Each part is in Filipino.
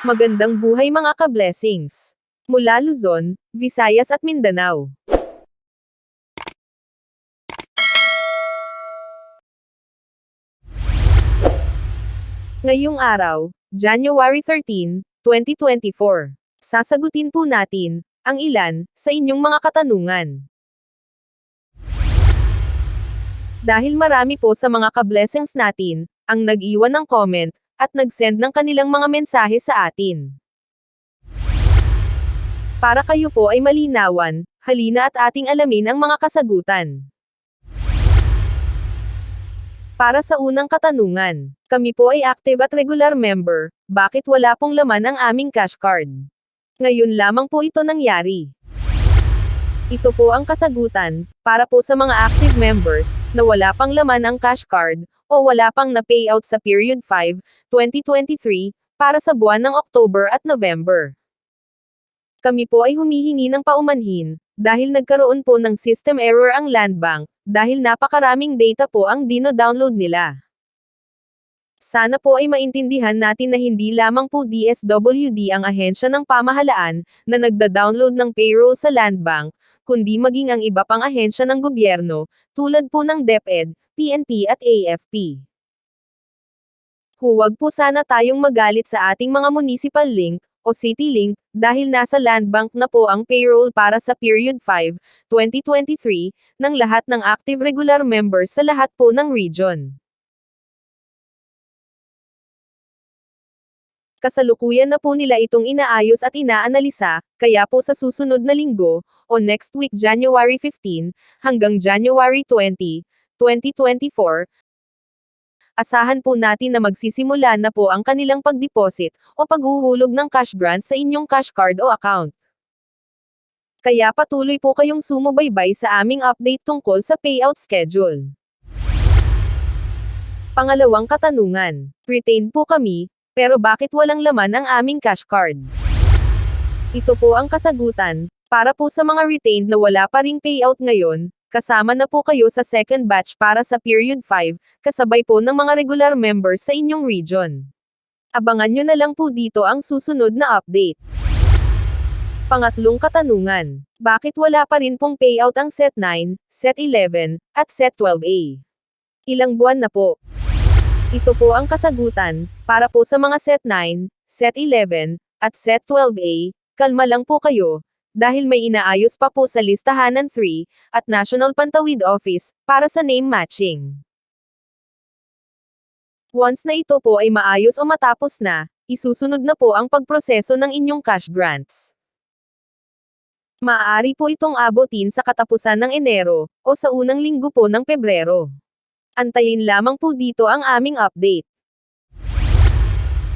Magandang buhay mga ka-blessings. Mula Luzon, Visayas at Mindanao. Ngayong araw, January 13, 2024. Sasagutin po natin ang ilan sa inyong mga katanungan. Dahil marami po sa mga ka-blessings natin ang nag-iwan ng comment at nag-send ng kanilang mga mensahe sa atin. Para kayo po ay malinawan, halina at ating alamin ang mga kasagutan. Para sa unang katanungan, kami po ay active at regular member, bakit wala pong laman ang aming cash card? Ngayon lamang po ito nangyari. Ito po ang kasagutan, para po sa mga active members, na wala pang laman ang cash card, o wala pang na payout sa period 5, 2023, para sa buwan ng October at November. Kami po ay humihingi ng paumanhin, dahil nagkaroon po ng system error ang land bank, dahil napakaraming data po ang dino-download nila. Sana po ay maintindihan natin na hindi lamang po DSWD ang ahensya ng pamahalaan na nagda-download ng payroll sa land bank, kundi maging ang iba pang ahensya ng gobyerno, tulad po ng DepEd, PNP at AFP. Huwag po sana tayong magalit sa ating mga municipal link, o city link, dahil nasa land bank na po ang payroll para sa period 5, 2023, ng lahat ng active regular members sa lahat po ng region. Kasalukuyan na po nila itong inaayos at inaanalisa, kaya po sa susunod na linggo, o next week January 15, hanggang January 20, 2024, asahan po natin na magsisimula na po ang kanilang pagdeposit, o paghuhulog ng cash grant sa inyong cash card o account. Kaya patuloy po kayong sumubaybay sa aming update tungkol sa payout schedule. Pangalawang katanungan. Retained po kami, pero bakit walang laman ang aming cash card? Ito po ang kasagutan, para po sa mga retained na wala pa ring payout ngayon, kasama na po kayo sa second batch para sa period 5, kasabay po ng mga regular members sa inyong region. Abangan nyo na lang po dito ang susunod na update. Pangatlong katanungan. Bakit wala pa rin pong payout ang Set 9, Set 11, at Set 12A? Ilang buwan na po? Ito po ang kasagutan, para po sa mga Set 9, Set 11, at Set 12A, kalma lang po kayo, dahil may inaayos pa po sa listahanan 3, at National Pantawid Office, para sa name matching. Once na ito po ay maayos o matapos na, isusunod na po ang pagproseso ng inyong cash grants. Maaari po itong abutin sa katapusan ng Enero, o sa unang linggo po ng Pebrero. Antayin lamang po dito ang aming update.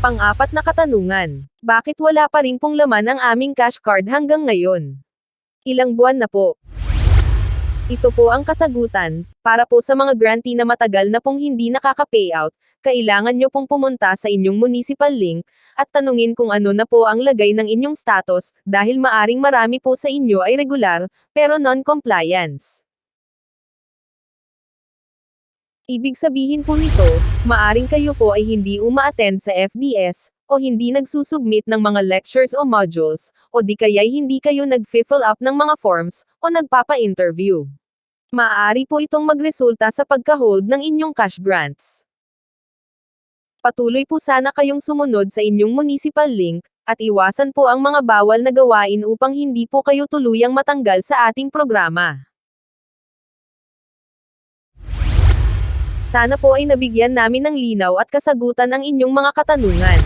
Pang-apat na katanungan. Bakit wala pa rin pong laman ang aming cash card hanggang ngayon? Ilang buwan na po? Ito po ang kasagutan, para po sa mga grantee na matagal na pong hindi nakaka-payout, kailangan nyo pong pumunta sa inyong municipal link, at tanungin kung ano na po ang lagay ng inyong status, dahil maaring marami po sa inyo ay regular, pero non-compliance. Ibig sabihin po nito, maaring kayo po ay hindi uma-attend sa FDS, o hindi nagsusubmit ng mga lectures o modules, o di kaya'y hindi kayo nag-fill up ng mga forms, o nagpapa-interview. Maaari po itong magresulta sa pagka-hold ng inyong cash grants. Patuloy po sana kayong sumunod sa inyong municipal link, at iwasan po ang mga bawal na gawain upang hindi po kayo tuluyang matanggal sa ating programa. Sana po ay nabigyan namin ng linaw at kasagutan ang inyong mga katanungan.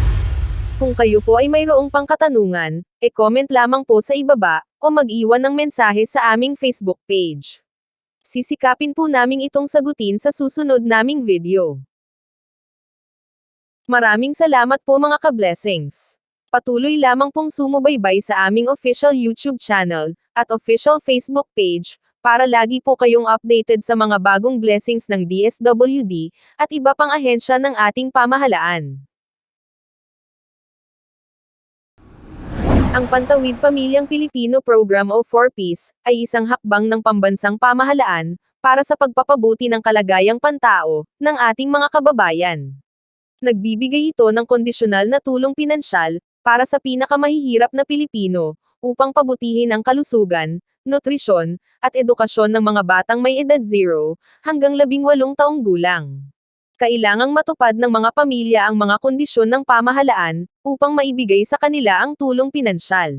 Kung kayo po ay mayroong pang katanungan, e-comment lamang po sa ibaba, o mag-iwan ng mensahe sa aming Facebook page. Sisikapin po naming itong sagutin sa susunod naming video. Maraming salamat po mga ka-blessings. Patuloy lamang pong sumubaybay sa aming official YouTube channel, at official Facebook page, para lagi po kayong updated sa mga bagong blessings ng DSWD, at iba pang ahensya ng ating pamahalaan. Ang Pantawid Pamilyang Pilipino Program o 4Ps, ay isang hakbang ng pambansang pamahalaan, para sa pagpapabuti ng kalagayang pantao, ng ating mga kababayan. Nagbibigay ito ng kondisyonal na tulong pinansyal, para sa pinakamahihirap na Pilipino, upang pabutihin ang kalusugan, nutrisyon, at edukasyon ng mga batang may edad 0 hanggang 18 taong gulang. Kailangang matupad ng mga pamilya ang mga kondisyon ng pamahalaan upang maibigay sa kanila ang tulong pinansyal.